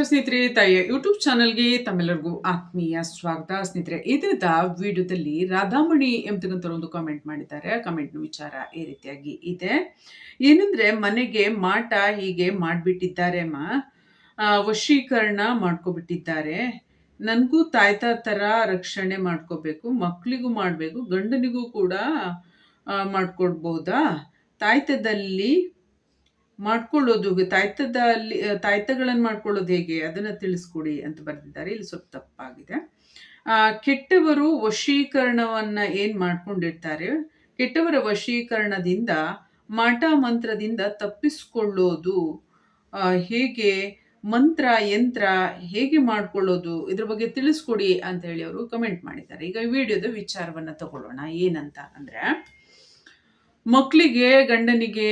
ನಮಸ್ಕಾರ ಸ್ನೇಹಿತರೆ, ತಾಯಿಯ ಯೂಟ್ಯೂಬ್ ಚಾನಲ್ಗೆ ತಮ್ಮೆಲ್ಲರಿಗೂ ಆತ್ಮೀಯ ಸ್ವಾಗತ. ಸ್ನೇಹಿತರೆ ಇದರದ ವಿಡಿಯೋದಲ್ಲಿ ರಾಧಾಮಣಿ ಎಂಬತಕ್ಕಂಥ ಒಂದು ಕಾಮೆಂಟ್ ಮಾಡಿದ್ದಾರೆ. ಕಮೆಂಟ್ ವಿಚಾರ ಈ ರೀತಿಯಾಗಿ ಇದೆ. ಏನಂದ್ರೆ, ಮನೆಗೆ ಮಾಟ ಹೀಗೆ ಮಾಡಿಬಿಟ್ಟಿದ್ದಾರೆ ಅಮ್ಮ. ವಶೀಕರಣ ಮಾಡ್ಕೊಬಿಟ್ಟಿದ್ದಾರೆ. ನನಗೂ ತಾಯ್ತಾ ಥರ ರಕ್ಷಣೆ ಮಾಡ್ಕೋಬೇಕು ಮಕ್ಕಳಿಗೂ ಮಾಡಬೇಕು, ಗಂಡನಿಗೂ ಕೂಡ ಮಾಡಿಕೊಡ್ಬೋದಾ ಮಾಡ್ಕೊಡ್ಬೋದಾ? ತಾಯ್ತದಲ್ಲಿ ಮಾಡ್ಕೊಳ್ಳೋದು ತಾಯ್ತದಲ್ಲಿ ತಾಯ್ತಗಳನ್ನು ಮಾಡ್ಕೊಳ್ಳೋದು ಹೇಗೆ? ಅದನ್ನ ತಿಳಿಸ್ಕೊಡಿ ಅಂತ ಬರೆದಿದ್ದಾರೆ. ಇಲ್ಲಿ ಸ್ವಲ್ಪ ತಪ್ಪಾಗಿದೆ. ಕೆಟ್ಟವರು ವಶೀಕರಣವನ್ನ ಏನು ಮಾಡ್ಕೊಂಡಿರ್ತಾರೆ? ಕೆಟ್ಟವರ ವಶೀಕರಣದಿಂದ, ಮಾಟ ಮಂತ್ರದಿಂದ ತಪ್ಪಿಸ್ಕೊಳ್ಳೋದು ಹೇಗೆ? ಮಂತ್ರ, ಯಂತ್ರ ಹೇಗೆ ಮಾಡ್ಕೊಳ್ಳೋದು? ಇದ್ರ ಬಗ್ಗೆ ತಿಳಿಸ್ಕೊಡಿ ಅಂತ ಹೇಳಿ ಅವರು ಕಮೆಂಟ್ ಮಾಡಿದ್ದಾರೆ. ಈಗ ವಿಡಿಯೋದ ವಿಚಾರವನ್ನ ತಗೊಳ್ಳೋಣ. ಏನಂತ ಅಂದ್ರೆ ಮಕ್ಕಳಿಗೆ ಗಂಡನಿಗೆ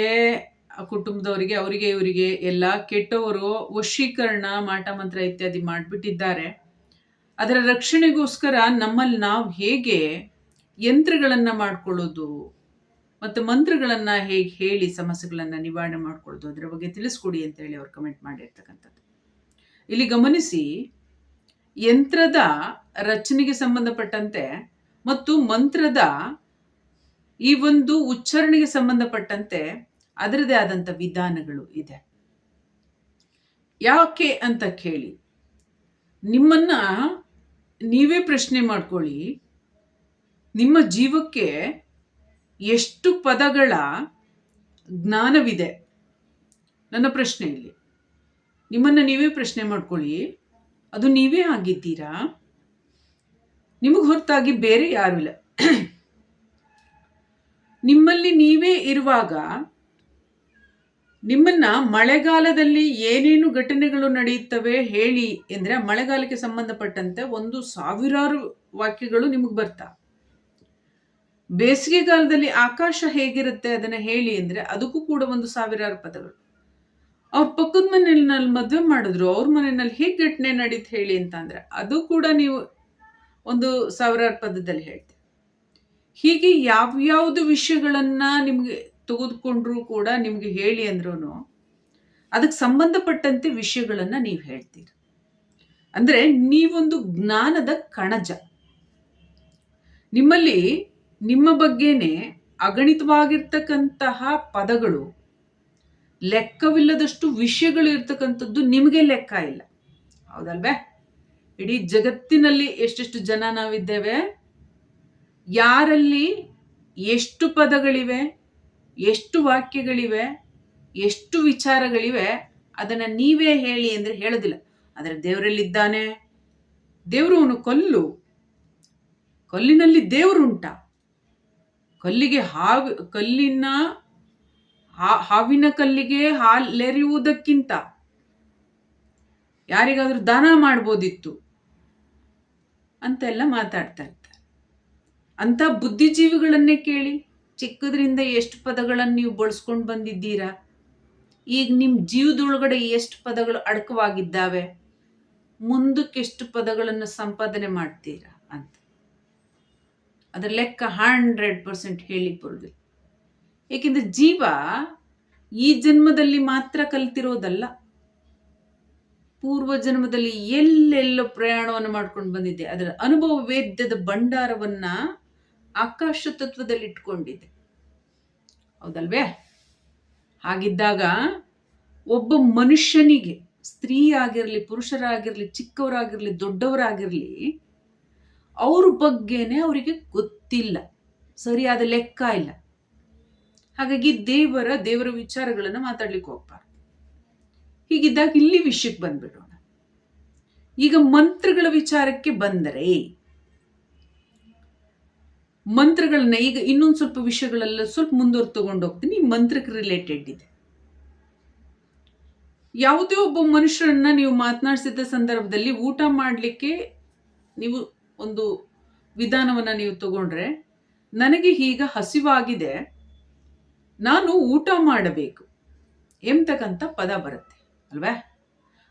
ಕುಟುಂಬದವರಿಗೆ, ಅವರಿಗೆ, ಇವರಿಗೆ ಎಲ್ಲ ಕೆಟ್ಟವರು ವಶೀಕರಣ ಮಾಟ ಮಂತ್ರ ಇತ್ಯಾದಿ ಮಾಡಿಬಿಟ್ಟಿದ್ದಾರೆ. ಅದರ ರಕ್ಷಣೆಗೋಸ್ಕರ ನಮ್ಮಲ್ಲಿ ನಾವು ಹೇಗೆ ಯಂತ್ರಗಳನ್ನು ಮಾಡಿಕೊಳ್ಳೋದು ಮತ್ತು ಮಂತ್ರಗಳನ್ನು ಹೇಗೆ ಹೇಳಿ ಸಮಸ್ಯೆಗಳನ್ನು ನಿವಾರಣೆ ಮಾಡಿಕೊಳ್ಳೋದು ಅದರ ಬಗ್ಗೆ ತಿಳಿಸ್ಕೊಡಿ ಅಂತ ಹೇಳಿ ಅವ್ರು ಕಮೆಂಟ್ ಮಾಡಿರ್ತಕ್ಕಂಥದ್ದು. ಇಲ್ಲಿ ಗಮನಿಸಿ, ಯಂತ್ರದ ರಚನೆಗೆ ಸಂಬಂಧಪಟ್ಟಂತೆ ಮತ್ತು ಮಂತ್ರದ ಈ ಒಂದು ಉಚ್ಚಾರಣೆಗೆ ಸಂಬಂಧಪಟ್ಟಂತೆ ಅದರದೇ ಆದಂಥ ವಿಧಾನಗಳು ಇದೆ. ಯಾಕೆ ಅಂತ ಕೇಳಿ, ನಿಮ್ಮನ್ನ ನೀವೇ ಪ್ರಶ್ನೆ ಮಾಡ್ಕೊಳ್ಳಿ, ನಿಮ್ಮ ಜೀವಕ್ಕೆ ಎಷ್ಟು ಪದಗಳ ಜ್ಞಾನವಿದೆ? ನನ್ನ ಪ್ರಶ್ನೆ ಇಲ್ಲಿ ನಿಮ್ಮನ್ನ ನೀವೇ ಪ್ರಶ್ನೆ ಮಾಡ್ಕೊಳ್ಳಿ, ಅದು ನೀವೇ ಆಗಿದ್ದೀರಾ? ನಿಮಗೆ ಹೊರತಾಗಿ ಬೇರೆ ಯಾರೂ ಇಲ್ಲ. ನಿಮ್ಮಲ್ಲಿ ನೀವೇ ಇರುವಾಗ ನಿಮ್ಮನ್ನ ಮಳೆಗಾಲದಲ್ಲಿ ಏನೇನು ಘಟನೆಗಳು ನಡೆಯುತ್ತವೆ ಹೇಳಿ ಅಂದ್ರೆ ಮಳೆಗಾಲಕ್ಕೆ ಸಂಬಂಧಪಟ್ಟಂತೆ ಒಂದು ಸಾವಿರಾರು ವಾಕ್ಯಗಳು ನಿಮಗೆ ಬರ್ತಾ. ಬೇಸಿಗೆಗಾಲದಲ್ಲಿ ಆಕಾಶ ಹೇಗಿರುತ್ತೆ ಅದನ್ನ ಹೇಳಿ ಅಂದ್ರೆ ಅದಕ್ಕೂ ಕೂಡ ಒಂದು ಸಾವಿರಾರು ಪದಗಳು. ಅವ್ರ ಪಕ್ಕದ ಮನೆಯಲ್ಲಿ ಮದುವೆ ಮಾಡಿದ್ರು, ಅವ್ರ ಮನೆಯಲ್ಲಿ ಹೇಗೆ ಘಟನೆ ನಡೀತು ಹೇಳಿ ಅಂತ ಅಂದ್ರೆ ಅದು ಕೂಡ ನೀವು ಒಂದು ಸಾವಿರಾರು ಪದದಲ್ಲಿ ಹೇಳ್ತೀವಿ ಹೀಗೆ ಯಾವ್ಯಾವ್ದು ವಿಷಯಗಳನ್ನ ನಿಮ್ಗೆ ತೆಗೆದುಕೊಂಡ್ರು ಕೂಡ ನಿಮಗೆ ಹೇಳಿ ಅಂದ್ರೂ ಅದಕ್ಕೆ ಸಂಬಂಧಪಟ್ಟಂತೆ ವಿಷಯಗಳನ್ನು ನೀವು ಹೇಳ್ತೀರಿ. ಅಂದ್ರೆ ನೀವೊಂದು ಜ್ಞಾನದ ಕಣಜ. ನಿಮ್ಮಲ್ಲಿ ನಿಮ್ಮ ಬಗ್ಗೆನೆ ಅಗಣಿತವಾಗಿರ್ತಕ್ಕಂತಹ ಪದಗಳು, ಲೆಕ್ಕವಿಲ್ಲದಷ್ಟು ವಿಷಯಗಳು ಇರ್ತಕ್ಕಂಥದ್ದು ನಿಮಗೆ ಲೆಕ್ಕ ಇಲ್ಲ. ಹೌದಲ್ವೇ? ಇಡೀ ಜಗತ್ತಿನಲ್ಲಿ ಎಷ್ಟೆಷ್ಟು ಜನ ನಾವಿದ್ದೇವೆ? ಯಾರಲ್ಲಿ ಎಷ್ಟು ಪದಗಳಿವೆ? ಎಷ್ಟು ವಾಕ್ಯಗಳಿವೆ, ಎಷ್ಟು ವಿಚಾರಗಳಿವೆ, ಅದನ್ನು ನೀವೇ ಹೇಳಿ ಅಂದರೆ ಹೇಳೋದಿಲ್ಲ. ಆದರೆ ದೇವರಲ್ಲಿದ್ದಾನೆ. ದೇವರು ಅವನು ಕಲ್ಲು. ಕಲ್ಲಿನಲ್ಲಿ ದೇವರುಂಟ. ಕಲ್ಲಿಗೆ ಹಾವು, ಕಲ್ಲಿನ ಹಾವಿನ ಕಲ್ಲಿಗೆ ಹಾಲೆರೆಯುವುದಕ್ಕಿಂತ ಯಾರಿಗಾದರೂ ದಾನ ಮಾಡ್ಬೋದಿತ್ತು? ಅಂತೆಲ್ಲ ಮಾತಾಡ್ತಾ ಇರ್ತಾರೆ. ಅಂತ ಬುದ್ಧಿಜೀವಿಗಳನ್ನೇ ಕೇಳಿ. ಚಿಕ್ಕದ್ರಿಂದ ಎಷ್ಟು ಪದಗಳನ್ನು ನೀವು ಬಳಸ್ಕೊಂಡು ಬಂದಿದ್ದೀರಾ? ಈಗ ನಿಮ್ಮ ಜೀವದೊಳಗಡೆ ಎಷ್ಟು ಪದಗಳು ಅಡಕವಾಗಿದ್ದಾವೆ? ಮುಂದಕ್ಕೆಷ್ಟು ಪದಗಳನ್ನು ಸಂಪಾದನೆ ಮಾಡ್ತೀರಾ ಅಂತ. ಅದರ ಲೆಕ್ಕ ಹಂಡ್ರೆಡ್ ಪರ್ಸೆಂಟ್ ಹೇಳಿ ಬರೋದಿಲ್ಲ. ಏಕೆಂದ್ರೆ ಜೀವ ಈ ಜನ್ಮದಲ್ಲಿ ಮಾತ್ರ ಕಲ್ತಿರೋದಲ್ಲ. ಪೂರ್ವ ಜನ್ಮದಲ್ಲಿ ಎಲ್ಲೆಲ್ಲೋ ಪ್ರಯಾಣವನ್ನು ಮಾಡ್ಕೊಂಡು ಬಂದಿದ್ದೆ. ಅದರ ಅನುಭವ ವೇದ್ಯದ ಭಂಡಾರವನ್ನ ಆಕಾಶ ತತ್ವದಲ್ಲಿ ಇಟ್ಕೊಂಡಿದೆ ಹೌದಲ್ವೇ? ಹಾಗಿದ್ದಾಗ ಒಬ್ಬ ಮನುಷ್ಯನಿಗೆ ಸ್ತ್ರೀ ಆಗಿರಲಿ ಪುರುಷರಾಗಿರಲಿ, ಚಿಕ್ಕವರಾಗಿರಲಿ, ದೊಡ್ಡವರಾಗಿರಲಿ, ಅವ್ರ ಬಗ್ಗೆನೇ ಅವರಿಗೆ ಗೊತ್ತಿಲ್ಲ. ಸರಿಯಾದ ಲೆಕ್ಕ ಇಲ್ಲ. ಹಾಗಾಗಿ ದೇವರ ದೇವರ ವಿಚಾರಗಳನ್ನು ಮಾತಾಡ್ಲಿಕ್ಕೆ ಹೋಗ್ಬಾರ್ದು. ಹೀಗಿದ್ದಾಗ ಇಲ್ಲಿ ವಿಷಯಕ್ಕೆ ಬಂದ್ಬಿಡೋಣ. ಈಗ ಮಂತ್ರಗಳ ವಿಚಾರಕ್ಕೆ ಬಂದರೆ ಮಂತ್ರಗಳನ್ನ ಈಗ ಇನ್ನೊಂದು ಸ್ವಲ್ಪ ವಿಷಯಗಳೆಲ್ಲ ಸ್ವಲ್ಪ ಮುಂದುವರೆದು ತಗೊಂಡು ಹೋಗ್ತೀನಿ. ಮಂತ್ರಕ್ಕೆ ರಿಲೇಟೆಡ್ ಇದೆ. ಯಾವುದೇ ಒಬ್ಬ ಮನುಷ್ಯರನ್ನ ನೀವು ಮಾತನಾಡಿಸಿದ ಸಂದರ್ಭದಲ್ಲಿ ಊಟ ಮಾಡಲಿಕ್ಕೆ ನೀವು ಒಂದು ವಿಧಾನವನ್ನು ನೀವು ತಗೊಂಡ್ರೆ ನನಗೆ ಈಗ ಹಸಿವಾಗಿದೆ. ನಾನು ಊಟ ಮಾಡಬೇಕು. ಎಂಬತಕ್ಕಂಥ ಪದ ಬರುತ್ತೆ. ಅಲ್ವೇ?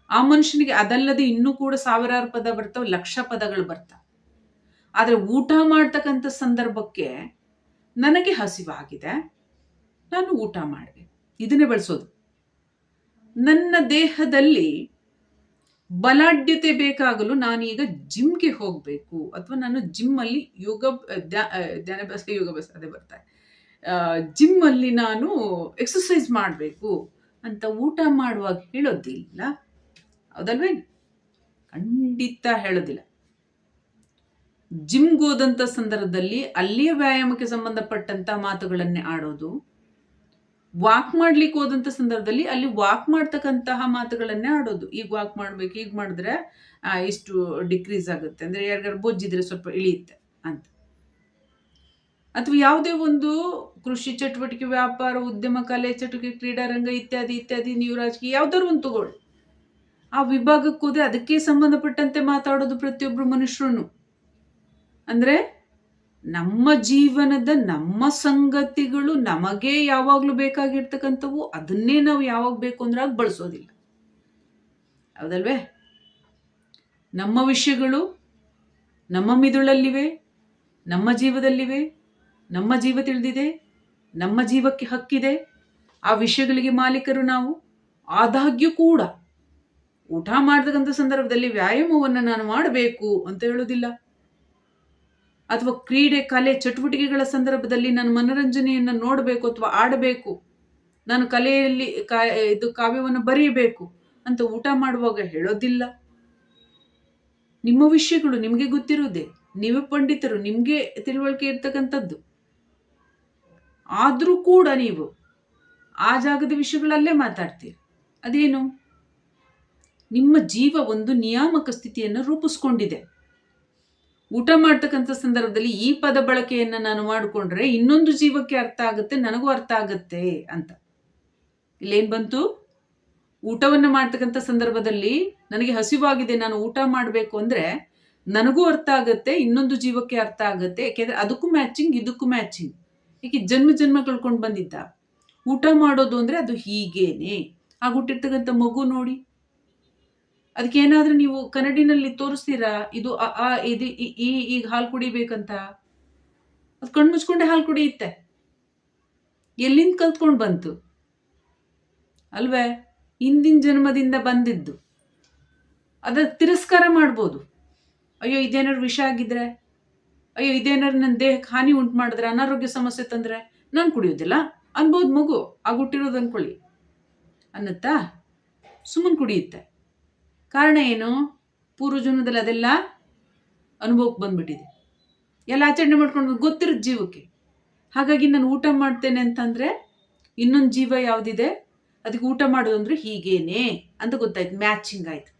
ಆ ಮನುಷ್ಯನಿಗೆ ಅದಲ್ಲದೆ ಇನ್ನೂ ಕೂಡ ಸಾವಿರಾರು ಪದ ಬರ್ತಾವೆ, ಲಕ್ಷ ಪದಗಳು ಬರ್ತವೆ. ಆದರೆ ಊಟ ಮಾಡ್ತಕ್ಕಂಥ ಸಂದರ್ಭಕ್ಕೆ ನನಗೆ ಹಸಿವಾಗಿದೆ, ನಾನು ಊಟ ಮಾಡಿದೆ. ಇದನ್ನೇ ಬಳಸೋದು. ನನ್ನ ದೇಹದಲ್ಲಿ ಬಲಾಢ್ಯತೆ ಬೇಕಾಗಲು ನಾನೀಗ ಜಿಮ್ಗೆ ಹೋಗಬೇಕು. ಅಥವಾ ನಾನು ಜಿಮ್ಮಲ್ಲಿ ಯೋಗ ಧ್ಯಾನಾಭ್ಯಾಸ ಯೋಗಾಭ್ಯಾಸ ಅದೇ ಬರ್ತಾರೆ ಜಿಮ್ಮಲ್ಲಿ ನಾನು ಎಕ್ಸಸೈಸ್ ಮಾಡಬೇಕು ಅಂತ ಊಟ ಮಾಡುವಾಗ ಹೇಳೋದಿಲ್ಲ. ಹೌದಲ್ವೇನು? ಖಂಡಿತ ಹೇಳೋದಿಲ್ಲ. ಜಿಮ್ಗೆ ಹೋದಂಥ ಸಂದರ್ಭದಲ್ಲಿ ಅಲ್ಲಿಯ ವ್ಯಾಯಾಮಕ್ಕೆ ಸಂಬಂಧಪಟ್ಟಂಥ ಮಾತುಗಳನ್ನೇ ಆಡೋದು ವಾಕ್ ಮಾಡ್ಲಿಕ್ಕೆ ಹೋದಂಥ ಸಂದರ್ಭದಲ್ಲಿ ಅಲ್ಲಿ ವಾಕ್ ಮಾಡ್ತಕ್ಕಂತಹ ಮಾತುಗಳನ್ನೇ ಆಡೋದು. ಈಗ ವಾಕ್ ಮಾಡ್ಬೇಕು, ಈಗ ಮಾಡಿದ್ರೆ ಇಷ್ಟು ಡಿಕ್ರೀಸ್ ಆಗುತ್ತೆ. ಅಂದ್ರೆ ಯಾರಿಗಾರು ಬೊಜ್ಜಿದ್ರೆ ಸ್ವಲ್ಪ ಇಳಿಯುತ್ತೆ ಅಂತ. ಅಥವಾ ಯಾವುದೇ ಒಂದು ಕೃಷಿ ಚಟುವಟಿಕೆ, ವ್ಯಾಪಾರ, ಉದ್ಯಮ, ಕಲೆ, ಚಟುವಟಿಕೆ, ಕ್ರೀಡಾರಂಗ ಇತ್ಯಾದಿ ಇತ್ಯಾದಿ, ನೀವು ರಾಜಕೀಯ, ಯಾವ್ದಾದ್ರು ಒಂದು ತಗೊಳ್ಳಿ. ಆ ವಿಭಾಗಕ್ಕೆ ಹೋದ್ರೆ ಅದಕ್ಕೆ ಸಂಬಂಧಪಟ್ಟಂತೆ ಮಾತಾಡೋದು ಪ್ರತಿಯೊಬ್ಬರು ಮನುಷ್ಯರು ಅಂದ್ರೆ ನಮ್ಮ ಜೀವನದ ನಮ್ಮ ಸಂಗತಿಗಳು ನಮಗೆ ಯಾವಾಗಲೂ ಬೇಕಾಗಿರ್ತಕ್ಕಂಥವು ಅದನ್ನೇ ನಾವು ಯಾವಾಗ ಬೇಕು ಅಂದ್ರೆ ಆಗ ಬಳಸೋದಿಲ್ಲ. ಹೌದಲ್ವೇ? ನಮ್ಮ ವಿಷಯಗಳು ನಮ್ಮ ಮಿದುಳಲ್ಲಿವೆ, ನಮ್ಮ ಜೀವದಲ್ಲಿವೆ, ನಮ್ಮ ಜೀವ ತಿಳಿದಿದೆ, ನಮ್ಮ ಜೀವಕ್ಕೆ ಹಕ್ಕಿದೆ. ಆ ವಿಷಯಗಳಿಗೆ ಮಾಲೀಕರು ನಾವು. ಆದಾಗ್ಯೂ ಕೂಡ ಊಟ ಮಾಡ್ತಕ್ಕಂಥ ಸಂದರ್ಭದಲ್ಲಿ ವ್ಯಾಯಾಮವನ್ನು ನಾನು ಮಾಡಬೇಕು ಅಂತ ಹೇಳೋದಿಲ್ಲ ಅಥವಾ ಕ್ರೀಡೆ, ಕಲೆ, ಚಟುವಟಿಕೆಗಳ ಸಂದರ್ಭದಲ್ಲಿ ನಾನು ಮನೋರಂಜನೆಯನ್ನು ನೋಡಬೇಕು ಅಥವಾ ಆಡಬೇಕು. ನಾನು ಕಲೆಯಲ್ಲಿ ಕಾ, ಇದು ಕಾವ್ಯವನ್ನು ಬರೀಬೇಕು ಅಂತ ಊಟ ಮಾಡುವಾಗ ಹೇಳೋದಿಲ್ಲ. ನಿಮ್ಮ ವಿಷಯಗಳು ನಿಮಗೆ ಗೊತ್ತಿರುವುದೇ, ನೀವು ಪಂಡಿತರು, ನಿಮಗೆ ತಿಳುವಳಿಕೆ ಇರ್ತಕ್ಕಂಥದ್ದು. ಆದರೂ ಕೂಡ ನೀವು ಆ ಜಾಗದ ವಿಷಯಗಳಲ್ಲೇ ಮಾತಾಡ್ತೀರಿ. ಅದೇನು? ನಿಮ್ಮ ಜೀವ ಒಂದು ನಿಯಾಮಕ ಸ್ಥಿತಿಯನ್ನು ರೂಪಿಸ್ಕೊಂಡಿದೆ. ಊಟ ಮಾಡ್ತಕ್ಕಂಥ ಸಂದರ್ಭದಲ್ಲಿ ಈ ಪದ ಬಳಕೆಯನ್ನು ನಾನು ಮಾಡಿಕೊಂಡ್ರೆ ಇನ್ನೊಂದು ಜೀವಕ್ಕೆ ಅರ್ಥ ಆಗುತ್ತೆ, ನನಗೂ ಅರ್ಥ ಆಗುತ್ತೆ ಅಂತ. ಇಲ್ಲೇನು ಬಂತು? ಊಟವನ್ನು ಮಾಡ್ತಕ್ಕಂಥ ಸಂದರ್ಭದಲ್ಲಿ ನನಗೆ ಹಸಿವಾಗಿದೆ, ನಾನು ಊಟ ಮಾಡಬೇಕು ಅಂದರೆ ನನಗೂ ಅರ್ಥ ಆಗುತ್ತೆ, ಇನ್ನೊಂದು ಜೀವಕ್ಕೆ ಅರ್ಥ ಆಗುತ್ತೆ. ಯಾಕೆಂದರೆ ಅದಕ್ಕೂ ಮ್ಯಾಚಿಂಗ್, ಇದಕ್ಕೂ ಮ್ಯಾಚಿಂಗ್. ಏಕೆ ಜನ್ಮ ಜನ್ಮ ಕಳ್ಕೊಂಡು ಬಂದಿದ್ದ. ಊಟ ಮಾಡೋದು ಅಂದರೆ ಅದು ಹೀಗೇನೆ. ಆ ಹುಟ್ಟಿರ್ತಕ್ಕಂಥ ಮಗು ನೋಡಿ ಅದಕ್ಕೆ ಏನಾದ್ರೂ ನೀವು ಕನ್ನಡಿನಲ್ಲಿ ತೋರಿಸ್ತೀರಾ? ಇದು ಆ ಇದು ಈ ಈಗ ಹಾಲು ಕುಡಿಬೇಕಂತ? ಅದು ಕಣ್ಣು ಮುಚ್ಕೊಂಡೆ ಹಾಲು ಕುಡಿಯುತ್ತೆ. ಎಲ್ಲಿಂದ ಕಲ್ತ್ಕೊಂಡು ಬಂತು? ಅಲ್ವೇ? ಹಿಂದಿನ ಜನ್ಮದಿಂದ ಬಂದಿದ್ದು. ಅದ ತಿರಸ್ಕಾರ ಮಾಡ್ಬೋದು. ಅಯ್ಯೋ, ಇದೇನಾದ್ರು ವಿಷ ಆಗಿದ್ರೆ? ಅಯ್ಯೋ ಇದೇನಾರು ನನ್ನ ದೇಹಕ್ಕೆ ಹಾನಿ ಉಂಟು ಮಾಡಿದ್ರೆ, ಅನಾರೋಗ್ಯ ಸಮಸ್ಯೆ ತಂದ್ರೆ ನಾನು ಕುಡಿಯೋದಿಲ್ಲ ಅನ್ಬೋದು ಮಗು ಆಗುಟ್ಟಿರೋದು ಅನ್ಕೊಳ್ಳಿ. ಅನ್ನತ್ತಾ? ಸುಮ್ಮನೆ ಕುಡಿಯುತ್ತೆ. ಕಾರಣ ಏನು? ಪೂರ್ವ ಜನ್ಮದಲ್ಲಿ ಅದೆಲ್ಲ ಅನುಭವಕ್ಕೆ ಬಂದ್ಬಿಟ್ಟಿದೆ. ಎಲ್ಲ ಆಚರಣೆ ಮಾಡ್ಕೊಂಡು ಗೊತ್ತಿರೋದು ಜೀವಕ್ಕೆ. ಹಾಗಾಗಿ ನಾನು ಊಟ ಮಾಡ್ತೇನೆ ಅಂತಂದರೆ ಇನ್ನೊಂದು ಜೀವ ಯಾವುದಿದೆ? ಅದಕ್ಕೆ ಊಟ ಮಾಡೋದು ಅಂದರೆ ಹೀಗೇನೆ ಅಂತ ಗೊತ್ತಾಯ್ತು. ಮ್ಯಾಚಿಂಗ್ ಆಯಿತು.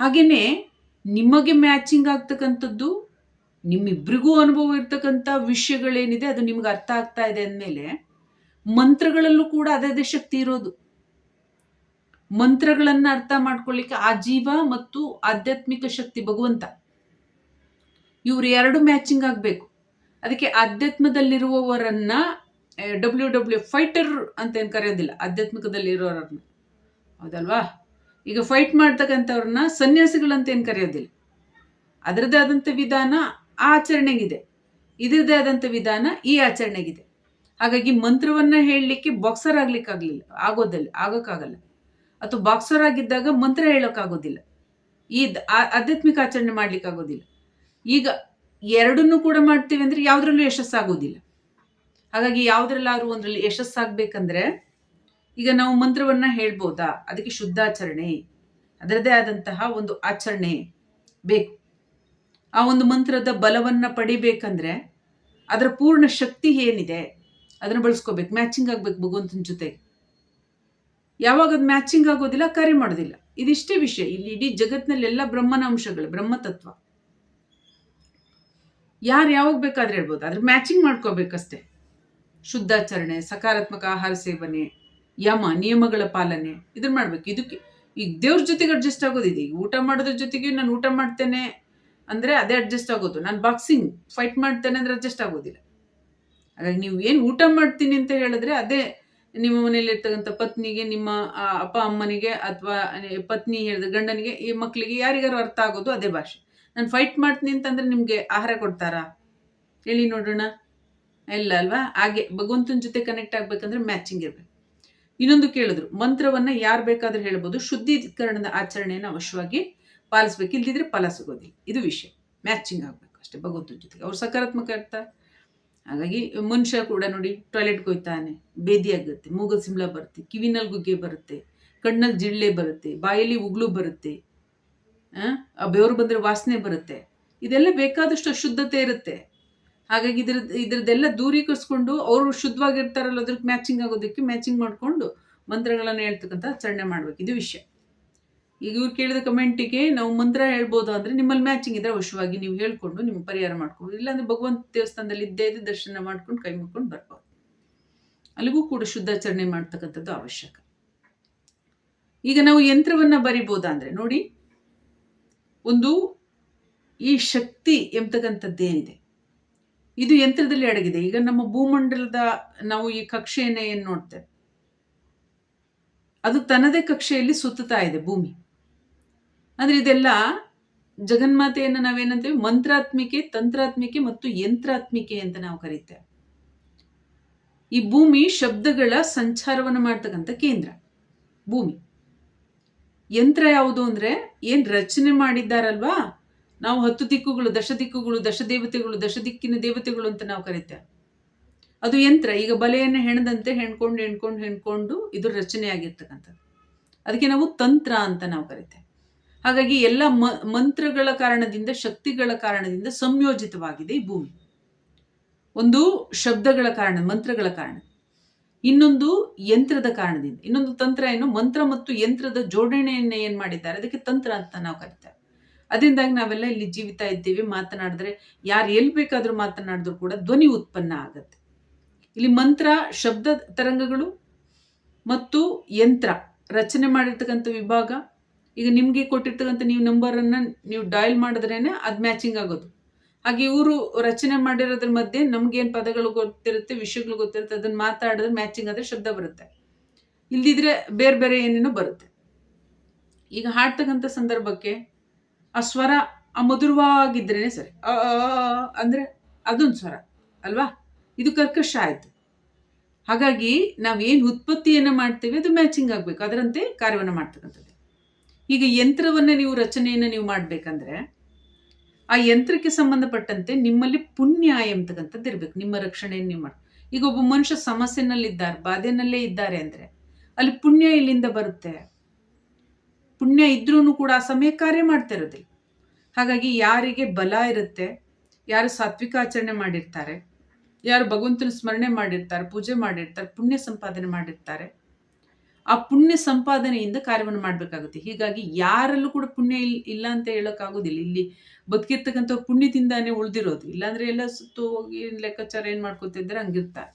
ಹಾಗೇ ನಿಮಗೆ ಮ್ಯಾಚಿಂಗ್ ಆಗ್ತಕ್ಕಂಥದ್ದು, ನಿಮ್ಮಿಬ್ರಿಗೂ ಅನುಭವ ಇರ್ತಕ್ಕಂಥ ವಿಷಯಗಳೇನಿದೆ, ಅದು ನಿಮ್ಗೆ ಅರ್ಥ ಆಗ್ತಾ ಇದೆ ಅಂದಮೇಲೆ ಮಂತ್ರಗಳಲ್ಲೂ ಕೂಡ ಅದೇ ಅದೇ ಶಕ್ತಿ ಇರೋದು. ಮಂತ್ರಗಳನ್ನ ಅರ್ಥ ಮಾಡ್ಕೊಳ್ಳಿಕ್ಕೆ ಆ ಜೀವ ಮತ್ತು ಆಧ್ಯಾತ್ಮಿಕ ಶಕ್ತಿ ಭಗವಂತ. ಇವ್ರು ಎರಡು ಮ್ಯಾಚಿಂಗ್ ಆಗಬೇಕು. ಅದಕ್ಕೆ ಆಧ್ಯಾತ್ಮದಲ್ಲಿರುವವರನ್ನ ಡಬ್ಲ್ಯೂ ಡಬ್ಲ್ಯೂ ಫೈಟರ್ ಅಂತ ಏನು ಕರೆಯೋದಿಲ್ಲ, ಆಧ್ಯಾತ್ಮಿಕದಲ್ಲಿರೋರನ್ನ. ಹೌದಲ್ವಾ? ಈಗ ಫೈಟ್ ಮಾಡ್ತಕ್ಕಂಥವ್ರನ್ನ ಸನ್ಯಾಸಿಗಳಂತ ಏನು ಕರೆಯೋದಿಲ್ಲ. ಅದರದ್ದೇ ಆದಂಥ ವಿಧಾನ ಆ ಆಚರಣೆಗಿದೆ. ಇದರದ್ದೇ ಆದಂಥ ವಿಧಾನ ಈ ಆಚರಣೆಗಿದೆ. ಹಾಗಾಗಿ ಮಂತ್ರವನ್ನ ಹೇಳಲಿಕ್ಕೆ ಬಾಕ್ಸರ್ ಆಗ್ಲಿಕ್ಕಾಗಲಿಲ್ಲ ಆಗೋದಲ್ಲಿ ಆಗೋಕ್ಕಾಗಲ್ಲ. ಅಥವಾ ಬಾಕ್ಸರ್ ಆಗಿದ್ದಾಗ ಮಂತ್ರ ಹೇಳೋಕ್ಕಾಗೋದಿಲ್ಲ. ಈ ಆಧ್ಯಾತ್ಮಿಕ ಆಚರಣೆ ಮಾಡ್ಲಿಕ್ಕಾಗೋದಿಲ್ಲ. ಈಗ ಎರಡನ್ನೂ ಕೂಡ ಮಾಡ್ತೀವಿ ಅಂದ್ರೆ ಯಾವುದ್ರಲ್ಲೂ ಯಶಸ್ಸಾಗೋದಿಲ್ಲ. ಹಾಗಾಗಿ ಯಾವುದ್ರಲ್ಲಾದ್ರೂ ಒಂದ್ರಲ್ಲಿ ಯಶಸ್ಸಾಗಬೇಕಂದ್ರೆ ಈಗ ನಾವು ಮಂತ್ರವನ್ನ ಹೇಳ್ಬೋದಾ? ಅದಕ್ಕೆ ಶುದ್ಧಾಚರಣೆ. ಅದರದೇ ಆದಂತಹ ಒಂದು ಆಚರಣೆ ಬೇಕು. ಆ ಒಂದು ಮಂತ್ರದ ಬಲವನ್ನ ಪಡಿಬೇಕಂದ್ರೆ ಅದರ ಪೂರ್ಣ ಶಕ್ತಿ ಏನಿದೆ? ಅದನ್ನ ಬಳಸ್ಕೋಬೇಕು. ಮ್ಯಾಚಿಂಗ್ ಆಗ್ಬೇಕು ಭಗವಂತನ ಜೊತೆಗೆ. ಯಾವಾಗ ಅದು ಮ್ಯಾಚಿಂಗ್ ಆಗೋದಿಲ್ಲ, ಕರೆ ಮಾಡೋದಿಲ್ಲ. ಇದಿಷ್ಟೇ ವಿಷಯ. ಇಲ್ಲಿ ಇಡೀ ಜಗತ್ತಿನಲ್ಲೆಲ್ಲ ಬ್ರಹ್ಮನ ಅಂಶಗಳು ಬ್ರಹ್ಮತತ್ವ. ಯಾರು ಯಾವಾಗ ಬೇಕಾದ್ರೆ ಹೇಳ್ಬೋದು. ಅದ್ರ ಮ್ಯಾಚಿಂಗ್ ಮಾಡ್ಕೋಬೇಕಷ್ಟೇ. ಶುದ್ಧಾಚರಣೆ, ಸಕಾರಾತ್ಮಕ ಆಹಾರ ಸೇವನೆ, ಯಮ, ನಿಯಮಗಳ ಪಾಲನೆ ಇದನ್ನ ಮಾಡ್ಬೇಕು. ಇದಕ್ಕೆ ಈಗ ದೇವ್ರ ಜೊತೆಗೆ ಅಡ್ಜಸ್ಟ್ ಆಗೋದಿದೆ. ಈಗ ಊಟ ಮಾಡೋದ್ರ ಜೊತೆಗೆ ನಾನು ಊಟ ಮಾಡ್ತೇನೆ ಅಂದ್ರೆ ಅದೇ ಅಡ್ಜಸ್ಟ್ ಆಗೋದು. ನಾನು ಬಾಕ್ಸಿಂಗ್ ಫೈಟ್ ಮಾಡ್ತೇನೆ ಅಂದ್ರೆ ಅಡ್ಜಸ್ಟ್ ಆಗೋದಿಲ್ಲ. ಹಾಗಾಗಿ ನೀವು ಏನು ಊಟ ಮಾಡ್ತೀನಿ ಅಂತ ಹೇಳಿದ್ರೆ ಅದೇ ನಿಮ್ಮ ಮನೆಯಲ್ಲಿ ಇರ್ತಕ್ಕಂಥ ಪತ್ನಿಗೆ, ನಿಮ್ಮ ಅಪ್ಪ ಅಮ್ಮನಿಗೆ ಅಥವಾ ಪತ್ನಿ ಹೇಳಿದ ಗಂಡನಿಗೆ, ಈ ಮಕ್ಕಳಿಗೆ ಯಾರಿಗಾರು ಅರ್ಥ ಆಗೋದು ಅದೇ ಭಾಷೆ. ನಾನು ಫೈಟ್ ಮಾಡ್ತೀನಿ ಅಂತಂದ್ರೆ ನಿಮಗೆ ಆಹಾರ ಕೊಡ್ತಾರಾ? ಹೇಳಿ ನೋಡೋಣ? ಇಲ್ಲ ಅಲ್ವಾ? ಹಾಗೆ ಭಗವಂತನ ಜೊತೆ ಕನೆಕ್ಟ್ ಆಗ್ಬೇಕಂದ್ರೆ ಮ್ಯಾಚಿಂಗ್ ಇರಬೇಕು. ಇನ್ನೊಂದು ಕೇಳಿದ್ರು, ಮಂತ್ರವನ್ನ ಯಾರು ಬೇಕಾದ್ರೂ ಹೇಳ್ಬೋದು, ಶುದ್ಧೀಕರಣದ ಆಚರಣೆಯನ್ನು ಅವಶ್ಯವಾಗಿ ಪಾಲಿಸ್ಬೇಕು, ಇಲ್ದಿದ್ರೆ ಫಲ ಸಿಗೋದಿಲ್ಲ. ಇದು ವಿಷಯ. ಮ್ಯಾಚಿಂಗ್ ಆಗಬೇಕು ಅಷ್ಟೇ ಭಗವಂತನ ಜೊತೆಗೆ. ಅವ್ರು ಸಕಾರಾತ್ಮಕ ಇರ್ತಾರೆ ಹಾಗಾಗಿ ಮನುಷ್ಯ ಕೂಡ ನೋಡಿ ಟಾಯ್ಲೆಟ್ಗೆ ಕೊಯ್ತಾನೆ, ಬೇದಿ ಆಗುತ್ತೆ ಮೂಗಲ್ ಸಿಂಬಳ ಬರುತ್ತೆ ಕಿವಿನಲ್ಲಿ ಗುಗ್ಗೆ ಬರುತ್ತೆ ಕಣ್ಣಲ್ಲಿ ಜಿಳ್ಳೆ ಬರುತ್ತೆ, ಬಾಯಲ್ಲಿ ಉಗುಳು ಬರುತ್ತೆ, ಆ ಬೆವರು ಬಂದರೆ ವಾಸನೆ ಬರುತ್ತೆ. ಇದೆಲ್ಲ ಬೇಕಾದಷ್ಟು ಅಶುದ್ಧತೆ ಇರುತ್ತೆ. ಹಾಗಾಗಿ ಇದ್ರ, ಇದ್ರದ್ದೆಲ್ಲ ದೂರೀಕರಿಸ್ಕೊಂಡು ಅವರು ಶುದ್ಧವಾಗಿರ್ತಾರಲ್ಲ ಅದ್ರಕ್ಕೆ ಮ್ಯಾಚಿಂಗ್ ಆಗೋದಕ್ಕೆ ಮ್ಯಾಚಿಂಗ್ ಮಾಡಿಕೊಂಡು ಮಂತ್ರಗಳನ್ನು ಹೇಳ್ತಕ್ಕಂಥ ಆಚರಣೆ ಮಾಡ್ಬೇಕು. ಇದು ವಿಷಯ. ಈಗ ಇವ್ರು ಕೇಳಿದ ಕಮೆಂಟಿಗೆ ನಾವು ಮಂತ್ರ ಹೇಳ್ಬೋದು ಅಂದರೆ ನಿಮ್ಮಲ್ಲಿ ಮ್ಯಾಚಿಂಗ್ ಇದ್ರೆ ಅವಶ್ಯವಾಗಿ ನೀವು ಹೇಳ್ಕೊಂಡು ನಿಮ್ಮ ಪರಿಹಾರ ಮಾಡ್ಕೊಂಡು ಇಲ್ಲಾಂದ್ರೆ ಭಗವಂತ ದೇವಸ್ಥಾನದಲ್ಲಿ ಇದ್ದೇ ಇದ್ದು ದರ್ಶನ ಮಾಡ್ಕೊಂಡು ಕೈ ಮುಕ್ಕೊಂಡು ಬರ್ಬೋದು. ಅಲ್ಲಿಗೂ ಕೂಡ ಶುದ್ಧಾಚರಣೆ ಮಾಡ್ತಕ್ಕಂಥದ್ದು ಅವಶ್ಯಕ. ಈಗ ನಾವು ಯಂತ್ರವನ್ನ ಬರಿಬೋದಾ ಅಂದ್ರೆ ನೋಡಿ, ಒಂದು ಈ ಶಕ್ತಿ ಎಂಬತಕ್ಕಂಥದ್ದೇನಿದೆ. ಇದು ಯಂತ್ರದಲ್ಲಿ ಅಡಗಿದೆ. ಈಗ ನಮ್ಮ ಭೂಮಂಡಲದ ನಾವು ಈ ಕಕ್ಷೆಯನ್ನ ಏನು ನೋಡ್ತೇವೆ? ಅದು ತನ್ನದೇ ಕಕ್ಷೆಯಲ್ಲಿ ಸುತ್ತುತ್ತಾ ಇದೆ ಭೂಮಿ. ಅಂದ್ರೆ ಇದೆಲ್ಲ ಜಗನ್ಮಾತೆಯನ್ನು ನಾವೇನಂತೇವೆ? ಮಂತ್ರಾತ್ಮಿಕೆ, ತಂತ್ರಾತ್ಮಿಕೆ ಮತ್ತು ಯಂತ್ರಾತ್ಮಿಕೆ ಅಂತ ನಾವು ಕರೀತೇವೆ. ಈ ಭೂಮಿ ಶಬ್ದಗಳ ಸಂಚಾರವನ್ನು ಮಾಡ್ತಕ್ಕಂಥ ಕೇಂದ್ರ. ಭೂಮಿ. ಯಂತ್ರ ಯಾವುದು ಅಂದ್ರೆ ಏನು ರಚನೆ ಮಾಡಿದ್ದಾರಲ್ವಾ? ನಾವು ಹತ್ತು ದಿಕ್ಕುಗಳು, ದಶ ದಿಕ್ಕುಗಳು, ದಶ ದೇವತೆಗಳು, ದಶ ದಿಕ್ಕಿನ ದೇವತೆಗಳು ಅಂತ ನಾವು ಕರಿತೇವೆ. ಅದು ಯಂತ್ರ. ಈಗ ಬಲೆಯನ್ನು ಹೆಣದಂತೆ ಹೆಣ್ಕೊಂಡು ಹೆಣ್ಕೊಂಡು ಹೆಣ್ಕೊಂಡು ಇದು ರಚನೆ ಆಗಿರ್ತಕ್ಕಂಥದ್ದು ಅದಕ್ಕೆ ನಾವು ತಂತ್ರ ಅಂತ ನಾವು ಕರಿತೇವೆ. ಹಾಗಾಗಿ ಎಲ್ಲ ಮಂತ್ರಗಳ ಕಾರಣದಿಂದ, ಶಕ್ತಿಗಳ ಕಾರಣದಿಂದ ಸಂಯೋಜಿತವಾಗಿದೆ ಈ ಭೂಮಿ. ಒಂದು ಶಬ್ದಗಳ ಕಾರಣ, ಮಂತ್ರಗಳ ಕಾರಣ. ಇನ್ನೊಂದು ಯಂತ್ರದ ಕಾರಣದಿಂದ. ಇನ್ನೊಂದು ತಂತ್ರ ಏನು? ಮಂತ್ರ ಮತ್ತು ಯಂತ್ರದ ಜೋಡಣೆಯನ್ನ ಏನ್ ಮಾಡಿದ್ದಾರೆ? ಅದಕ್ಕೆ ತಂತ್ರ ಅಂತ ನಾವು ಕರಿತಾರೆ. ಅದರಿಂದಾಗಿ ನಾವೆಲ್ಲ ಇಲ್ಲಿ ಜೀವಿತ ಇದ್ದೀವಿ. ಮಾತನಾಡಿದ್ರೆ ಯಾರು ಎಲ್ಲಿ ಬೇಕಾದ್ರೂ ಮಾತನಾಡಿದ್ರು ಕೂಡ ಧ್ವನಿ ಉತ್ಪನ್ನ ಆಗತ್ತೆ. ಇಲ್ಲಿ ಮಂತ್ರ, ಶಬ್ದ ತರಂಗಗಳು ಮತ್ತು ಯಂತ್ರ, ರಚನೆ ಮಾಡಿರ್ತಕ್ಕಂಥ ವಿಭಾಗ ಈಗ ನಿಮಗೆ ಕೊಟ್ಟಿರ್ತಕ್ಕಂಥ ನೀವು ನಂಬರನ್ನು ನೀವು ಡಯಲ್ ಮಾಡಿದ್ರೇ ಅದು ಮ್ಯಾಚಿಂಗ್ ಆಗೋದು. ಹಾಗೆ ಇವರು ರಚನೆ ಮಾಡಿರೋದ್ರ ಮಧ್ಯೆ ನಮ್ಗೇನು ಪದಗಳು ಗೊತ್ತಿರುತ್ತೆ, ವಿಷಯಗಳು ಗೊತ್ತಿರುತ್ತೆ ಅದನ್ನು ಮಾತಾಡಿದ್ರೆ ಮ್ಯಾಚಿಂಗ್ ಆದರೆ ಶಬ್ದ ಬರುತ್ತೆ. ಇಲ್ದಿದ್ರೆ ಬೇರೆ ಬೇರೆ ಏನೇನೋ ಬರುತ್ತೆ. ಈಗ ಹಾಡ್ತಕ್ಕಂಥ ಸಂದರ್ಭಕ್ಕೆ ಆ ಸ್ವರ ಆ ಮಧುರವಾಗಿದ್ರೇ ಸರಿ ಅಂದರೆ ಅದೊಂದು ಸ್ವರ, ಅಲ್ವಾ? ಇದು ಕರ್ಕಶ ಆಯಿತು. ಹಾಗಾಗಿ ನಾವೇನು ಉತ್ಪತ್ತಿಯನ್ನು ಮಾಡ್ತೇವೆ ಅದು ಮ್ಯಾಚಿಂಗ್ ಆಗಬೇಕು. ಅದರಂತೆ ಕಾರ್ಯವನ್ನು ಮಾಡ್ತಕ್ಕಂಥದ್ದು. ಈಗ ಯಂತ್ರವನ್ನು ನೀವು ರಚನೆಯನ್ನು ನೀವು ಮಾಡಬೇಕಂದ್ರೆ ಆ ಯಂತ್ರಕ್ಕೆ ಸಂಬಂಧಪಟ್ಟಂತೆ ನಿಮ್ಮಲ್ಲಿ ಪುಣ್ಯ ಎಂಬತಕ್ಕಂಥದ್ದು ಇರಬೇಕು. ನಿಮ್ಮ ರಕ್ಷಣೆಯನ್ನು ನೀವು ಮಾಡಿ. ಈಗ ಒಬ್ಬ ಮನುಷ್ಯ ಸಮಸ್ಯೆನಲ್ಲಿದ್ದಾರೆ, ಬಾಧೆನಲ್ಲೇ ಇದ್ದಾರೆ ಅಂದರೆ ಅಲ್ಲಿ ಪುಣ್ಯ ಇಲ್ಲಿಂದ ಬರುತ್ತೆ? ಪುಣ್ಯ ಇದ್ರೂ ಕೂಡ ಆ ಸಮಯ ಕಾರ್ಯ ಮಾಡ್ತಾ ಇರೋದಿಲ್ಲ. ಹಾಗಾಗಿ ಯಾರಿಗೆ ಬಲ ಇರುತ್ತೆ, ಯಾರು ಸಾತ್ವಿಕ ಆಚರಣೆ ಮಾಡಿರ್ತಾರೆ, ಯಾರು ಭಗವಂತನ ಸ್ಮರಣೆ ಮಾಡಿರ್ತಾರೆ, ಪೂಜೆ ಮಾಡಿರ್ತಾರೆ, ಪುಣ್ಯ ಸಂಪಾದನೆ ಮಾಡಿರ್ತಾರೆ ಆ ಪುಣ್ಯ ಸಂಪಾದನೆಯಿಂದ ಕಾರ್ಯವನ್ನು ಮಾಡಬೇಕಾಗುತ್ತೆ. ಹೀಗಾಗಿ ಯಾರಲ್ಲೂ ಕೂಡ ಪುಣ್ಯ ಇಲ್ಲ ಅಂತ ಹೇಳೋಕ್ಕಾಗೋದಿಲ್ಲ. ಇಲ್ಲಿ ಬದುಕಿರ್ತಕ್ಕಂಥ ಪುಣ್ಯದಿಂದಾನೇ ಉಳಿದಿರೋದು. ಇಲ್ಲಾಂದರೆ ಎಲ್ಲ ಸುತ್ತು ಹೋಗಿ ಲೆಕ್ಕಾಚಾರ ಏನು ಮಾಡ್ಕೊತಿದ್ರೆ ಹಂಗಿರ್ತಾರೆ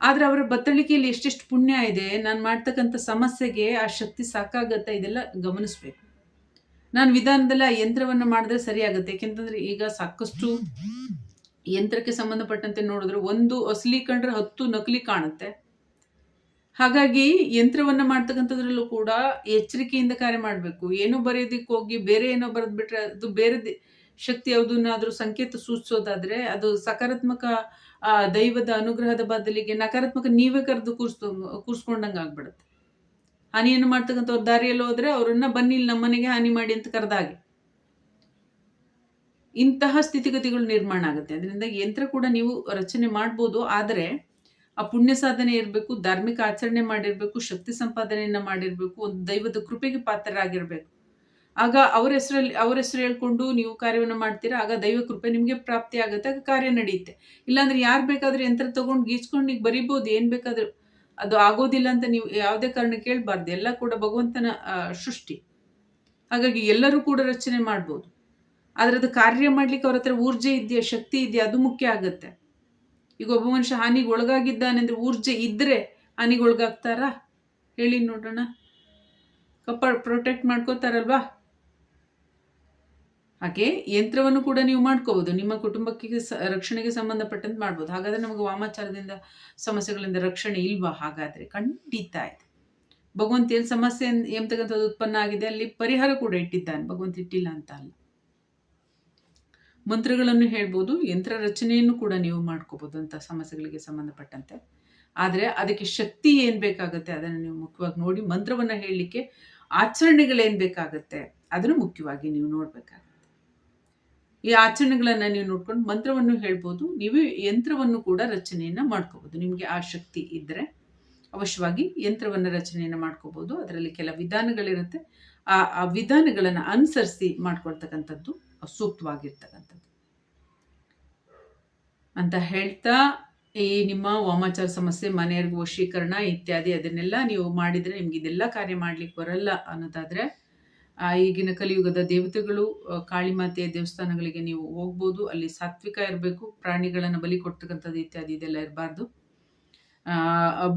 ಆದ್ರೆ ಅವರ ಬತ್ತಳಿಕೆಯಲ್ಲಿ ಎಷ್ಟೆಷ್ಟು ಪುಣ್ಯ ಇದೆ, ನಾನು ಮಾಡ್ತಕ್ಕಂಥ ಸಮಸ್ಯೆಗೆ ಆ ಶಕ್ತಿ ಸಾಕಾಗತ್ತೆ ಇದೆಲ್ಲ ಗಮನಿಸ್ಬೇಕು. ನಾನು ವಿಧಾನದಲ್ಲಿ ಆ ಯಂತ್ರವನ್ನು ಮಾಡಿದ್ರೆ ಸರಿಯಾಗುತ್ತೆ ಯಾಕೆಂತಂದ್ರೆ ಈಗ ಸಾಕಷ್ಟು ಯಂತ್ರಕ್ಕೆ ಸಂಬಂಧಪಟ್ಟಂತೆ ನೋಡಿದ್ರೆ ಒಂದು ಅಸಲಿ ಕಂಡ್ರೆ ಹತ್ತು ನಕಲಿ ಕಾಣುತ್ತೆ. ಹಾಗಾಗಿ ಯಂತ್ರವನ್ನ ಮಾಡ್ತಕ್ಕಂಥದ್ರಲ್ಲೂ ಕೂಡ ಎಚ್ಚರಿಕೆಯಿಂದ ಕಾರ್ಯ ಮಾಡಬೇಕು. ಏನೋ ಬರೆಯೋದಕ್ಕೆ ಹೋಗಿ ಬೇರೆ ಏನೋ ಬರೆದು ಬಿಟ್ರೆ ಅದು ಬೇರೆ ಶಕ್ತಿ ಯಾವುದನ್ನಾದ್ರೂ ಸಂಕೇತ ಸೂಚಿಸೋದಾದ್ರೆ ಅದು ಸಕಾರಾತ್ಮಕ ದೈವದ ಅನುಗ್ರಹದ ಬದಲಿಗೆ ನಕಾರಾತ್ಮಕ ನೀವೇ ಕರೆದು ಕೂರ್ಸ್ ಕೂರಿಸ್ಕೊಂಡಂಗೆ ಆಗ್ಬಿಡುತ್ತೆ. ಹಾನಿಯನ್ನು ಮಾಡ್ತಕ್ಕಂಥವ್ರ ದಾರಿಯಲ್ಲಿ ಹೋದ್ರೆ ಅವ್ರನ್ನ ಬನ್ನಿ, ಇಲ್ಲಿ ನಮ್ಮನೆಗೆ ಹಾನಿ ಮಾಡಿ ಅಂತ ಕರೆದಾಗೆ ಇಂತಹ ಸ್ಥಿತಿಗತಿಗಳು ನಿರ್ಮಾಣ ಆಗುತ್ತೆ. ಅದರಿಂದ ಯಂತ್ರ ಕೂಡ ನೀವು ರಚನೆ ಮಾಡ್ಬೋದು. ಆದರೆ ಆ ಪುಣ್ಯ ಸಾಧನೆ ಇರಬೇಕು, ಧಾರ್ಮಿಕ ಆಚರಣೆ ಮಾಡಿರಬೇಕು, ಶಕ್ತಿ ಸಂಪಾದನೆಯನ್ನು ಮಾಡಿರಬೇಕು, ಒಂದು ದೈವದ ಕೃಪೆಗೆ ಪಾತ್ರರಾಗಿರ್ಬೇಕು. ಆಗ ಅವ್ರ ಹೆಸರಲ್ಲಿ, ಅವ್ರ ಹೆಸರು ಹೇಳ್ಕೊಂಡು ನೀವು ಕಾರ್ಯವನ್ನು ಮಾಡ್ತೀರಾ, ಆಗ ದೈವ ಕೃಪೆ ನಿಮಗೆ ಪ್ರಾಪ್ತಿ ಆಗುತ್ತೆ, ಆಗ ಕಾರ್ಯ ನಡೆಯುತ್ತೆ. ಇಲ್ಲಾಂದ್ರೆ ಯಾರು ಬೇಕಾದ್ರೂ ಯಂತ್ರ ತಗೊಂಡು ಗೀಚ್ಕೊಂಡು ನೀವು ಬರಿಬೋದು, ಏನು ಬೇಕಾದ್ರೂ. ಅದು ಆಗೋದಿಲ್ಲ ಅಂತ ನೀವು ಯಾವುದೇ ಕಾರಣ ಕೇಳಬಾರ್ದು ಎಲ್ಲ ಕೂಡ ಭಗವಂತನ ಸೃಷ್ಟಿ. ಹಾಗಾಗಿ ಎಲ್ಲರೂ ಕೂಡ ರಚನೆ ಮಾಡ್ಬೋದು. ಆದರೆ ಅದು ಕಾರ್ಯ ಮಾಡ್ಲಿಕ್ಕೆ ಅವ್ರ ಹತ್ರ ಊರ್ಜೆ ಇದೆಯಾ, ಶಕ್ತಿ ಇದೆಯಾ, ಅದು ಮುಖ್ಯ ಆಗುತ್ತೆ. ಈಗ ಒಬ್ಬ ಮನುಷ್ಯ ಹಾನಿಗೆ ಒಳಗಾಗಿದ್ದಾನೆ ಅಂದ್ರೆ ಊರ್ಜೆ ಇದ್ದರೆ ಹಾನಿಗೆ ಒಳಗಾಗ್ತಾರಾ ಹೇಳಿ ನೋಡೋಣ. ಕಪ್ಪ ಪ್ರೊಟೆಕ್ಟ್ ಮಾಡ್ಕೋತಾರಲ್ವಾ? ಹಾಗೆ ಯಂತ್ರವನ್ನು ಕೂಡ ನೀವು ಮಾಡ್ಕೋಬಹುದು ನಿಮ್ಮ ಕುಟುಂಬಕ್ಕೆ ರಕ್ಷಣೆಗೆ ಸಂಬಂಧಪಟ್ಟಂತೆ ಮಾಡ್ಬೋದು. ಹಾಗಾದ್ರೆ ನಮಗೆ ವಾಮಾಚಾರದಿಂದ ಸಮಸ್ಯೆಗಳಿಂದ ರಕ್ಷಣೆ ಇಲ್ವಾ? ಹಾಗಾದ್ರೆ ಖಂಡಿತ ಆಯಿತು ಭಗವಂತ ಏನು ಸಮಸ್ಯೆ ಎಂಬತಕ್ಕಂಥದ್ದು ಉತ್ಪನ್ನ ಆಗಿದೆ ಅಲ್ಲಿ ಪರಿಹಾರ ಕೂಡ ಇಟ್ಟಿದ್ದಾನೆ. ಭಗವಂತ ಇಟ್ಟಿಲ್ಲ ಅಂತ ಅಲ್ಲ. ಮಂತ್ರಗಳನ್ನು ಹೇಳ್ಬೋದು, ಯಂತ್ರ ರಚನೆಯನ್ನು ಕೂಡ ನೀವು ಮಾಡ್ಕೋಬೋದು ಅಂತ ಸಮಸ್ಯೆಗಳಿಗೆ ಸಂಬಂಧಪಟ್ಟಂತೆ. ಆದರೆ ಅದಕ್ಕೆ ಶಕ್ತಿ ಏನು ಬೇಕಾಗುತ್ತೆ ಅದನ್ನು ನೀವು ಮುಖ್ಯವಾಗಿ ನೋಡಿ, ಮಂತ್ರವನ್ನು ಹೇಳಲಿಕ್ಕೆ ಆಚರಣೆಗಳೇನು ಬೇಕಾಗುತ್ತೆ ಅದನ್ನು ಮುಖ್ಯವಾಗಿ ನೀವು ನೋಡಬೇಕಾಗುತ್ತೆ. ಈ ಆಚರಣೆಗಳನ್ನು ನೀವು ನೋಡ್ಕೊಂಡು ಮಂತ್ರವನ್ನು ಹೇಳ್ಬೋದು, ನೀವು ಯಂತ್ರವನ್ನು ಕೂಡ ರಚನೆಯನ್ನು ಮಾಡ್ಕೋಬೋದು. ನಿಮಗೆ ಆ ಶಕ್ತಿ ಇದ್ದರೆ ಅವಶ್ಯವಾಗಿ ಯಂತ್ರವನ್ನು ರಚನೆಯನ್ನು ಮಾಡ್ಕೋಬೋದು. ಅದರಲ್ಲಿ ಕೆಲ ವಿಧಾನಗಳಿರುತ್ತೆ. ಆ ಆ ವಿಧಾನಗಳನ್ನು ಅನುಸರಿಸಿ ಮಾಡ್ಕೊಳ್ತಕ್ಕಂಥದ್ದು ಸೂಕ್ತವಾಗಿರ್ತಕ್ಕಂಥದ್ದು ಅಂತ ಹೇಳ್ತಾ ಈ ನಿಮ್ಮ ವಾಮಾಚಾರ ಸಮಸ್ಯೆ, ಮನೆಯವ್ರಿಗೆ ವಶೀಕರಣ ಇತ್ಯಾದಿ ಅದನ್ನೆಲ್ಲ ನೀವು ಮಾಡಿದರೆ ನಿಮ್ಗೆ ಇದೆಲ್ಲ ಕಾರ್ಯ ಮಾಡ್ಲಿಕ್ಕೆ ಬರಲ್ಲ ಅನ್ನೋದಾದರೆ ಈಗಿನ ಕಲಿಯುಗದ ದೇವತೆಗಳು ಕಾಳಿಮಾತೆಯ ದೇವಸ್ಥಾನಗಳಿಗೆ ನೀವು ಹೋಗ್ಬೋದು, ಅಲ್ಲಿ ಸಾತ್ವಿಕ ಇರಬೇಕು, ಪ್ರಾಣಿಗಳನ್ನು ಬಲಿ ಕೊಡ್ತಕ್ಕಂಥದ್ದು ಇತ್ಯಾದಿ ಇದೆಲ್ಲ ಇರಬಾರ್ದು.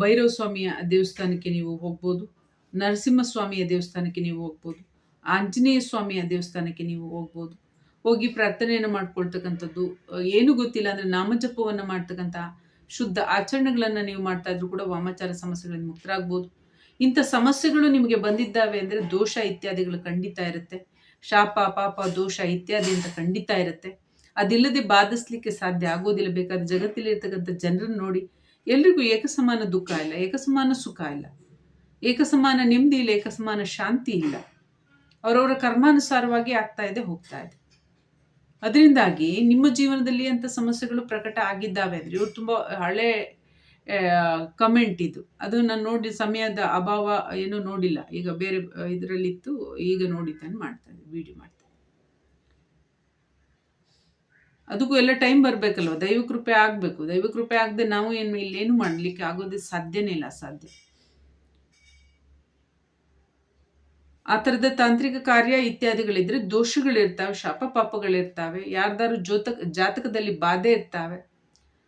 ಭೈರವ ಸ್ವಾಮಿಯ ದೇವಸ್ಥಾನಕ್ಕೆ ನೀವು ಹೋಗ್ಬೋದು, ನರಸಿಂಹಸ್ವಾಮಿಯ ದೇವಸ್ಥಾನಕ್ಕೆ ನೀವು ಹೋಗ್ಬೋದು ಆಂಜನೇಯ ಸ್ವಾಮಿಯ ದೇವಸ್ಥಾನಕ್ಕೆ ನೀವು ಹೋಗ್ಬೋದು. ಹೋಗಿ ಪ್ರಾರ್ಥನೆಯನ್ನು ಮಾಡ್ಕೊಳ್ತಕ್ಕಂಥದ್ದು ಏನು ಗೊತ್ತಿಲ್ಲ ಅಂದರೆ ನಾಮಜಪವನ್ನು ಮಾಡ್ತಕ್ಕಂಥ ಶುದ್ಧ ಆಚರಣೆಗಳನ್ನು ನೀವು ಮಾಡ್ತಾ ಇದ್ರು ಕೂಡ ವಾಮಾಚಾರ ಸಮಸ್ಯೆಗಳಿಂದ ಮುಕ್ತರಾಗ್ಬೋದು. ಇಂಥ ಸಮಸ್ಯೆಗಳು ನಿಮಗೆ ಬಂದಿದ್ದಾವೆ ಅಂದರೆ ದೋಷ ಇತ್ಯಾದಿಗಳು ಖಂಡಿತ ಇರುತ್ತೆ. ಶಾಪ, ಪಾಪ, ದೋಷ ಇತ್ಯಾದಿ ಅಂತ ಖಂಡಿತ ಇರುತ್ತೆ. ಅದಿಲ್ಲದೆ ಬಾಧಿಸ್ಲಿಕ್ಕೆ ಸಾಧ್ಯ ಆಗೋದಿಲ್ಲ. ಬೇಕಾದ್ರೆ ಜಗತ್ತಲ್ಲಿ ಇರ್ತಕ್ಕಂಥ ಜನರನ್ನು ನೋಡಿ ಎಲ್ರಿಗೂ ಏಕಸಮಾನ ದುಃಖ ಇಲ್ಲ, ಏಕಸಮಾನ ಸುಖ ಇಲ್ಲ. ಏಕಸಮಾನ ನೆಮ್ಮದಿ ಇಲ್ಲ, ಏಕಸಮಾನ ಶಾಂತಿ ಇಲ್ಲ. ಅವರವರ ಕರ್ಮಾನುಸಾರವಾಗಿ ಆಗ್ತಾ ಇದೆ, ಹೋಗ್ತಾ ಇದೆ. ಅದರಿಂದಾಗಿ ನಿಮ್ಮ ಜೀವನದಲ್ಲಿ ಅಂತ ಸಮಸ್ಯೆಗಳು ಪ್ರಕಟ ಆಗಿದ್ದಾವೆ ಅಂದ್ರೆ ಇವ್ರು ತುಂಬ ಹಳೆ ಕಮೆಂಟ್ ಇದು. ಅದು ನಾನು ನೋಡಿ ಸಮಯದ ಅಭಾವ ಏನೂ ನೋಡಿಲ್ಲ. ಈಗ ಬೇರೆ ಇದರಲ್ಲಿತ್ತು, ಈಗ ನೋಡಿ ಮಾಡ್ತಾ ಮಾಡ್ತಾನೆ ವಿಡಿಯೋ ಮಾಡ್ತಾನೆ ಅದಕ್ಕೂ ಎಲ್ಲ ಟೈಮ್ ಬರಬೇಕಲ್ವ? ದೈವ ಕೃಪೆ ಆಗಬೇಕು. ದೈವ ಕೃಪೆ ಆಗದೆ ನಾವು ಏನು, ಇಲ್ಲೇನು ಮಾಡ್ಲಿಕ್ಕೆ ಆಗೋದೇ ಸಾಧ್ಯನೇ ಇಲ್ಲ ಸಾಧ್ಯ ಆ ಥರದ ತಾಂತ್ರಿಕ ಕಾರ್ಯ ಇತ್ಯಾದಿಗಳಿದ್ರೆ ದೋಷಗಳಿರ್ತಾವೆ, ಶಾಪ ಪಾಪಗಳಿರ್ತಾವೆ ಯಾರ್ದಾರು ಜೋತಕ ಜಾತಕದಲ್ಲಿ ಬಾಧೆ ಇರ್ತಾವೆ.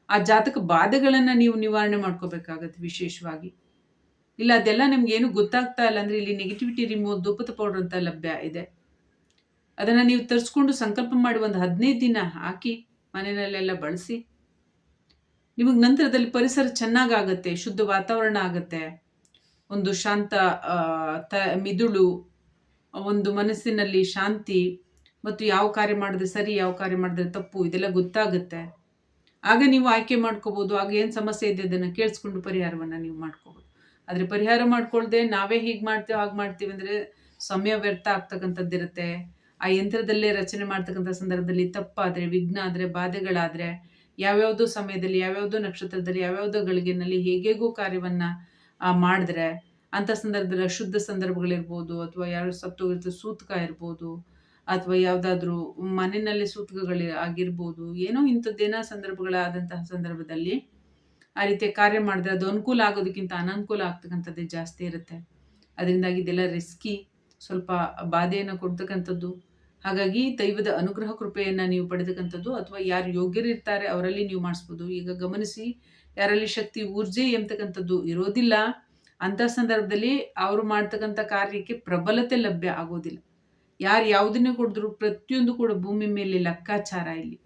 ಆ ಜಾತಕ ಬಾಧೆಗಳನ್ನು ನೀವು ನಿವಾರಣೆ ಮಾಡ್ಕೋಬೇಕಾಗತ್ತೆ ವಿಶೇಷವಾಗಿ. ಇಲ್ಲ, ಅದೆಲ್ಲ ನಿಮ್ಗೇನು ಗೊತ್ತಾಗ್ತಾ ಇಲ್ಲ ಅಂದರೆ ಇಲ್ಲಿ ನೆಗೆಟಿವಿಟಿ ರಿಮೂವ್ ದುಪ್ಪದ ಪೌಡರ್ ಅಂತ ಲಭ್ಯ ಇದೆ. ಅದನ್ನು ನೀವು ತರಿಸ್ಕೊಂಡು ಸಂಕಲ್ಪ ಮಾಡಿ ಒಂದು ಹದಿನೈದು ದಿನ ಹಾಕಿ ಮನೆಯಲ್ಲೆಲ್ಲ ಬಳಸಿ. ನಿಮಗೆ ನಂತರದಲ್ಲಿ ಪರಿಸರ ಚೆನ್ನಾಗಾಗತ್ತೆ, ಶುದ್ಧ ವಾತಾವರಣ ಆಗುತ್ತೆ. ಒಂದು ಶಾಂತ ತ, ಮಿದುಳು ಒಂದು ಮನಸ್ಸಿನಲ್ಲಿ ಶಾಂತಿ ಮತ್ತು ಯಾವ ಕಾರ್ಯ ಮಾಡಿದ್ರೆ ಸರಿ, ಯಾವ ಕಾರ್ಯ ಮಾಡಿದ್ರೆ ತಪ್ಪು, ಇದೆಲ್ಲ ಗೊತ್ತಾಗುತ್ತೆ. ಆಗ ನೀವು ಆಯ್ಕೆ ಮಾಡ್ಕೋಬೋದು, ಆಗ ಏನು ಸಮಸ್ಯೆ ಇದೆ ಅದನ್ನು ಕೇಳಿಸ್ಕೊಂಡು ಪರಿಹಾರವನ್ನು ನೀವು ಮಾಡ್ಕೋಬೋದು. ಆದರೆ ಪರಿಹಾರ ಮಾಡ್ಕೊಳ್ದೆ ನಾವೇ ಹೀಗೆ ಮಾಡ್ತೀವಿ, ಹಾಗೆ ಮಾಡ್ತೀವಿ ಅಂದರೆ ಸಮಯ ವ್ಯರ್ಥ ಆಗ್ತಕ್ಕಂಥದ್ದಿರುತ್ತೆ ಆ ಯಂತ್ರದಲ್ಲೇ ರಚನೆ ಮಾಡ್ತಕ್ಕಂಥ ಸಂದರ್ಭದಲ್ಲಿ ತಪ್ಪಾದರೆ, ವಿಘ್ನ ಆದರೆ, ಬಾಧೆಗಳಾದರೆ, ಯಾವ್ಯಾವುದೋ ಸಮಯದಲ್ಲಿ, ಯಾವ್ಯಾವುದೋ ನಕ್ಷತ್ರದಲ್ಲಿ, ಯಾವ್ಯಾವುದೋ ಗಳಿಗೆನಲ್ಲಿ ಹೇಗೇಗೋ ಕಾರ್ಯವನ್ನು ಮಾಡಿದ್ರೆ ಅಂಥ ಸಂದರ್ಭದಲ್ಲಿ ಅಶುದ್ಧ ಸಂದರ್ಭಗಳಿರ್ಬೋದು ಅಥವಾ ಯಾರು ಸತ್ತೋಗಿರ್ತಾರೆ ಸೂತಕ ಇರ್ಬೋದು ಅಥವಾ ಯಾವುದಾದ್ರೂ ಮನೆಯಲ್ಲಿ ಸೂತಕಗಳು ಆಗಿರ್ಬೋದು, ಏನೋ ಇಂಥದ್ದೇನೋ ಸಂದರ್ಭಗಳಾದಂತಹ ಸಂದರ್ಭದಲ್ಲಿ ಆ ರೀತಿಯ ಕಾರ್ಯ ಮಾಡಿದ್ರೆ ಅದು ಅನುಕೂಲ ಆಗೋದಕ್ಕಿಂತ ಅನನುಕೂಲ ಆಗ್ತಕ್ಕಂಥದ್ದೇ ಜಾಸ್ತಿ ಇರುತ್ತೆ. ಅದರಿಂದಾಗಿ ಇದೆಲ್ಲ ರಿಸ್ಕಿ ಸ್ವಲ್ಪ ಬಾಧೆಯನ್ನು ಕೊಡ್ತಕ್ಕಂಥದ್ದು. ಹಾಗಾಗಿ ದೈವದ ಅನುಗ್ರಹ ಕೃಪೆಯನ್ನು ನೀವು ಪಡೆದಕ್ಕಂಥದ್ದು ಅಥವಾ ಯಾರು ಯೋಗ್ಯರಿರ್ತಾರೆ ಅವರಲ್ಲಿ ನೀವು ಮಾಡಿಸ್ಬೋದು. ಈಗ ಗಮನಿಸಿ, ಯಾರಲ್ಲಿ ಶಕ್ತಿ, ಊರ್ಜೆ ಎಂಬತಕ್ಕಂಥದ್ದು ಇರೋದಿಲ್ಲ ಅಂಥ ಸಂದರ್ಭದಲ್ಲಿ ಅವರು ಮಾಡ್ತಕ್ಕಂಥ ಕಾರ್ಯಕ್ಕೆ ಪ್ರಬಲತೆ ಲಭ್ಯ ಆಗೋದಿಲ್ಲ. ಯಾರು ಯಾವುದನ್ನೇ ಕೊಡಿದ್ರು ಪ್ರತಿಯೊಂದು ಕೂಡ ಭೂಮಿ ಮೇಲೆ ಲೆಕ್ಕಾಚಾರ ಇಲ್ಲಿ.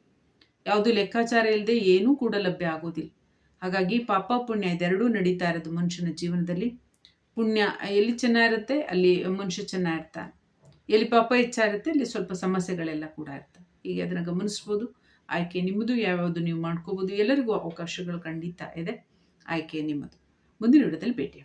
ಯಾವುದು ಲೆಕ್ಕಾಚಾರ ಇಲ್ಲದೆ ಏನೂ ಕೂಡ ಲಭ್ಯ ಆಗೋದಿಲ್ಲ. ಹಾಗಾಗಿ ಪಾಪ ಪುಣ್ಯ ಇದೆರಡೂ ನಡೀತಾ ಇರೋದು ಮನುಷ್ಯನ ಜೀವನದಲ್ಲಿ. ಪುಣ್ಯ ಎಲ್ಲಿ ಚೆನ್ನಾಗಿರುತ್ತೆ, ಅಲ್ಲಿ ಮನುಷ್ಯ ಚೆನ್ನಾಗಿರ್ತಾನೆ. ಎಲ್ಲಿ ಪಾಪ ಹೆಚ್ಚಾಗಿರುತ್ತೆ, ಅಲ್ಲಿ ಸ್ವಲ್ಪ ಸಮಸ್ಯೆಗಳೆಲ್ಲ ಕೂಡ ಇರ್ತವೆ. ಹೀಗೆ ಅದನ್ನು ಗಮನಿಸ್ಬೋದು. ಆಯ್ಕೆ ನಿಮ್ಮದು, ಯಾವ್ಯಾವುದು ನೀವು ಮಾಡ್ಕೋಬೋದು, ಎಲ್ಲರಿಗೂ ಅವಕಾಶಗಳು ಖಂಡಿತ ಇದೆ. ಆಯ್ಕೆ ನಿಮ್ಮದು. ಮುಂದಿನ ವಿಡಿಯೋದಲ್ಲಿ ಭೇಟಿ